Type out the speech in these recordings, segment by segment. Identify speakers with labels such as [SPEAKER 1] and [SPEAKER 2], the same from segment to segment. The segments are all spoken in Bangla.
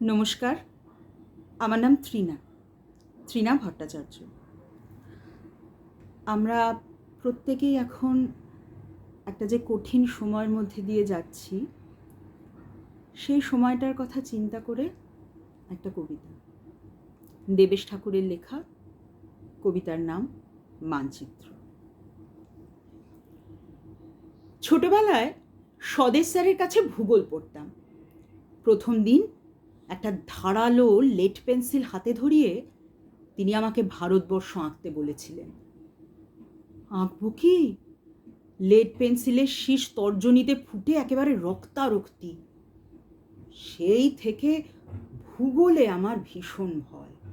[SPEAKER 1] নমস্কার, আমার নাম ত্রিনা ত্রিনা ভট্টাচার্য। আমরা প্রত্যেকেই এখন একটা যে কঠিন সময়ের মধ্যে দিয়ে যাচ্ছি, সেই সময়টার কথা চিন্তা করে একটা কবিতা। দেবেশ ঠাকুরের লেখা কবিতার নাম মানচিত্র। ছোটবেলায় স্বদেশ স্যারের কাছে ভূগোল পড়তাম। প্রথম দিন একটা ধারালো লেড পেন্সিল হাতে ধরিয়ে তিনি আমাকে ভারতবর্ষ আঁকতে বলেছিলেন। আঁকবো কি? লেড পেন্সিলের শীষ তর্জনীতে ফুটে একেবারে রক্তারক্তি। সেই থেকে ভূগোলে আমার ভীষণ ভয়।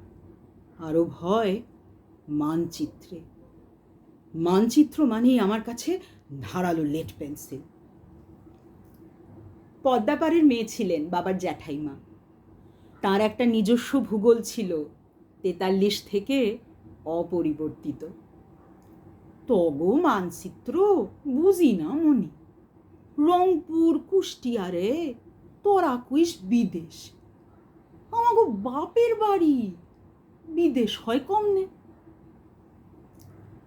[SPEAKER 1] আরও ভয় মানচিত্রে। মানচিত্র মানেই আমার কাছে ধারালো লেড পেন্সিল। পদ্মাপাড়ের মেয়ে ছিলেন বাবার জ্যাঠাইমা। তার একটা নিজস্ব ভূগোল ছিল, তেতাল্লিশ থেকে অপরিবর্তিত। তবু মানচিত্র বুঝি না মনে। রংপুর, কুষ্টিয়ারে তোরা কুইস বিদেশ। আমাগো বাপের বাড়ি। বিদেশ হয় কমনে?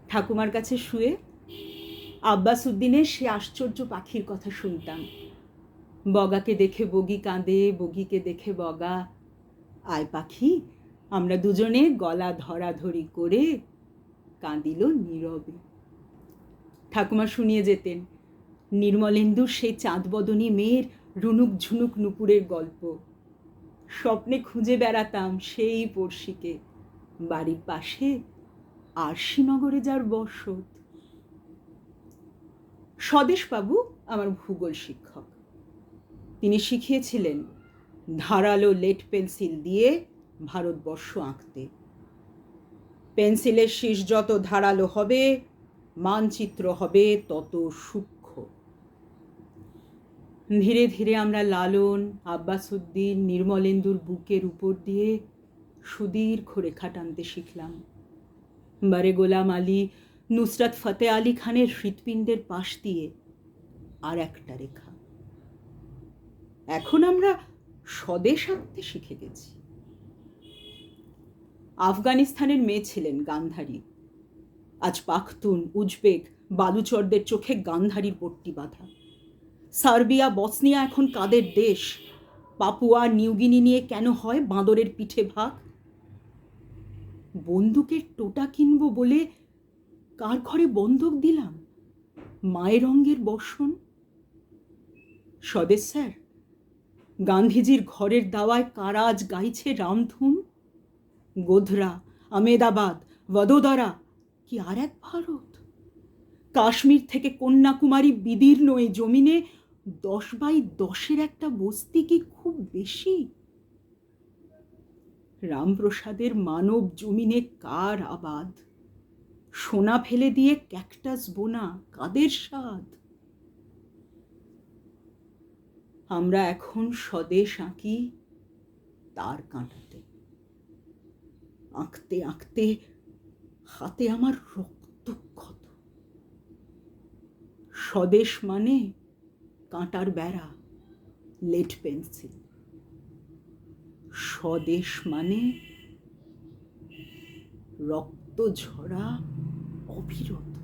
[SPEAKER 1] ঠাকুমার কাছে শুয়ে আব্বাস উদ্দিনের সে আশ্চর্য পাখির কথা শুনতাম। বগাকে দেখে বগি কাঁদে, বগিকে দেখে বগা আয় পাখি, আমরা দুজনে গলা ধরাধরি করে কাঁদিল নীরবে। ঠাকুমা শুনিয়ে যেতেন নির্মলেন্দুর সেই চাঁদবদনী মেয়ের রুনুক ঝুনুক নুপুরের গল্প। স্বপ্নে খুঁজে বেড়াতাম সেই পড়শিকে, বাড়ির পাশে আরশিনগরে যার বসত। স্বদেশবাবু আমার ভূগোল শিক্ষক। তিনি শিখিয়েছিলেন ধারালো লেড পেন্সিল দিয়ে ভারতবর্ষ আঁকতে। পেন্সিলের শীষ যত ধারালো হবে, মানচিত্র হবে তত সূক্ষ্ম। ধীরে ধীরে আমরা লালন, আব্বাসুদ্দিন, নির্মলেন্দুর বুকের উপর দিয়ে সুদীর্ঘ রেখা টানতে শিখলাম। বারে গোলাম আলী, নুসরাত ফতে আলী খানের হৃৎপিণ্ডের পাশ দিয়ে আর একটা রেখা। এখন আমরা স্বদেশ আঁকতে শিখে গেছি। আফগানিস্তানের মেয়ে ছিলেন গান্ধারী। আজ পাখতুন, উজবেক, বালুচরদের চোখে গান্ধারীর পট্টি বাঁধা। সার্বিয়া, বসনিয়া এখন কাদের দেশ? পাপুয়া, নিউগিনি নিয়ে কেন হয় বাঁদরের পিঠে ভাগ? বন্দুকের টোটা কিনবো বলে কার ঘরে বন্দুক দিলাম? মায়ের অঙ্গের বর্ষণ? স্বদেশ স্যার গান্ধীজির ঘরের দাওয়ায় কারাজ গাইছে রামধুম গোধরা, আমেদাবাদ, বদোদরা, কি আর এক ভারত? কাশ্মীর থেকে কন্যাকুমারী বিদীর্ণ এই জমিনে দশ বাই দশের একটা বস্তি কি খুব বেশি? রামপ্রসাদের মানব জমিনে কার আবাদ? সোনা ফেলে দিয়ে ক্যাকটাস বোনা কাদের স্বাদ? আমরা এখন স্বদেশ আঁকি তার কাঁটাতে। আঁকতে আঁকতে হাতে আমার রক্তক্ষত স্বদেশ মানে কাঁটার বেড়া লেট পেন্সিল। স্বদেশ মানে রক্ত ঝরা অবিরত।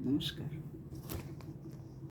[SPEAKER 1] নমস্কার।